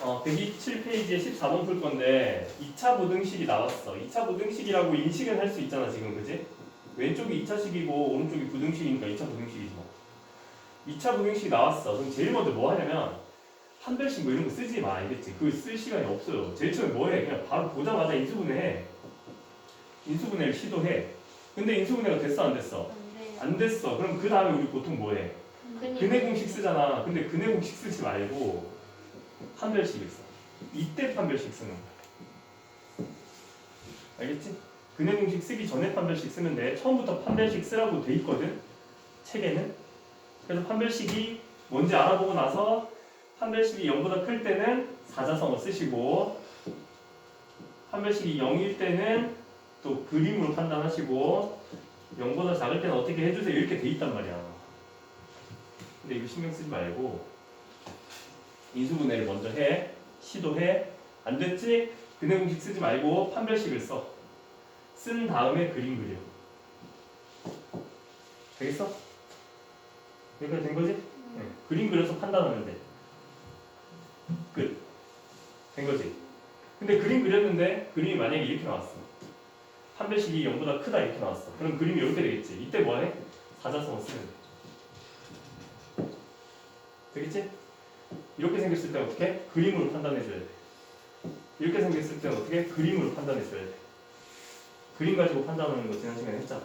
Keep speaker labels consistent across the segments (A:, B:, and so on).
A: 어, 127페이지에 14번 풀 건데 2차 부등식이 나왔어. 2차 부등식이라고 인식은 할 수 있잖아 지금 그지? 왼쪽이 2차식이고 오른쪽이 부등식이니까 2차 부등식이지 뭐. 2차 부등식이 나왔어. 그럼 제일 먼저 뭐 하냐면 한 별씩 뭐 이런 거 쓰지 마 알겠지? 그거 쓸 시간이 없어요. 제일 처음에 뭐 해? 그냥 바로 보자마자 인수분해해. 인수분해를 시도해. 근데 인수분해가 됐어 안 됐어?
B: 안
A: 됐어. 그럼 그 다음에 우리 보통 뭐 해? 근해 공식 쓰잖아. 근데 근해 공식 쓰지 말고 판별식을 써. 이때 판별식 쓰는 거야. 알겠지? 근해 공식 쓰기 전에 판별식 쓰면 돼. 처음부터 판별식 쓰라고 돼 있거든. 책에는. 그래서 판별식이 뭔지 알아보고 나서 판별식이 0보다 클 때는 사자성어 쓰시고 판별식이 0일 때는 또 그림으로 판단하시고 0보다 작을 때는 어떻게 해주세요 이렇게 돼 있단 말이야. 근데 이거 신경 쓰지 말고 인수분해를 먼저 해 시도해 안 됐지 근해 공식 쓰지 말고 판별식을 써. 쓴 다음에 그림 그려. 되겠어? 여기까지 된 거지? 네. 그림 그려서 판단하면 돼. 끝. 된 거지? 근데 그림 그렸는데 그림이 만약에 이렇게 나왔어. 판별식이 0보다 크다 이렇게 나왔어. 그럼 그림이 이렇게 되겠지. 이때 뭐해? 사자성어 쓰는 돼. 되겠지? 이렇게 생겼을 때 어떻게? 그림으로 판단해줘야 돼. 이렇게 생겼을 때 어떻게? 그림으로 판단해줘야 돼. 그림 가지고 판단하는 거 지난 시간에 했잖아.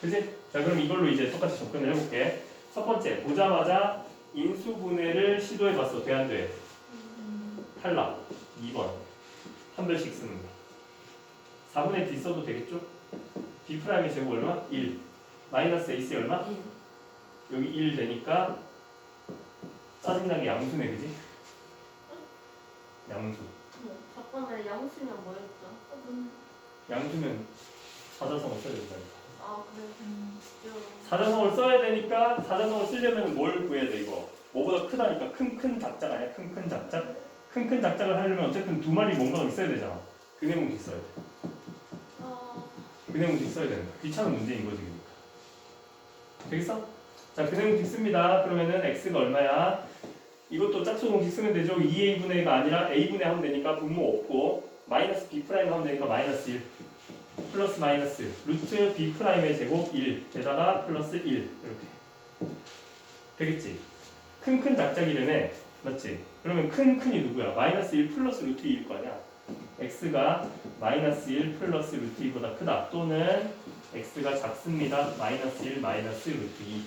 A: 그지? 자 그럼 이걸로 이제 똑같이 접근을 해볼게. 첫 번째 보자마자 인수분해를 시도해봤어. 돼 안 돼? 탈락. 2번 한 별씩 쓰는 거. 4분의 D 써도 되겠죠? B 프라임의 제곱 얼마? 1. 마이너스 AC 얼마? 여기 1 되니까 짜증나게 양수네 그지? 양수.
B: 뭐, 잠깐만 양수면 뭐였죠?
A: 양수면 사자성어 써야 된다.
B: 아 그래.
A: 사자성어를 써야 되니까 사자성어 쓰려면 뭘 구해야 돼 이거? 뭐보다 크다니까. 큰 큰 작작 아니야 큰 큰 작작 큰 큰 작작을 하려면 어쨌든 두 마리 뭔가가 있어야 되잖아. 그 내용식 써야 돼.
B: 어,
A: 그 내용식 써야 되는 거야. 귀찮은 문제인 거지 그러니까. 되겠어? 자그 내용식 씁니다. 그러면은 x가 얼마야? 이것도 짝수 공식 쓰면 되죠. 2a분의 1가 아니라 a분의 하면 되니까 분모 없고 마이너스 b 프라임 하면 되니까 마이너스 1 플러스 마이너스 루트 b 프라임의 제곱 1 게다가 플러스 1 이렇게. 되겠지? 큰큰 작작이래네. 맞지? 그러면 큰 큰이 누구야? 마이너스 1 플러스 루트 2일 거 아니야? X가 마이너스 1 플러스 루트 2보다 크다. 또는 x가 작습니다. 마이너스 1 마이너스 루트 2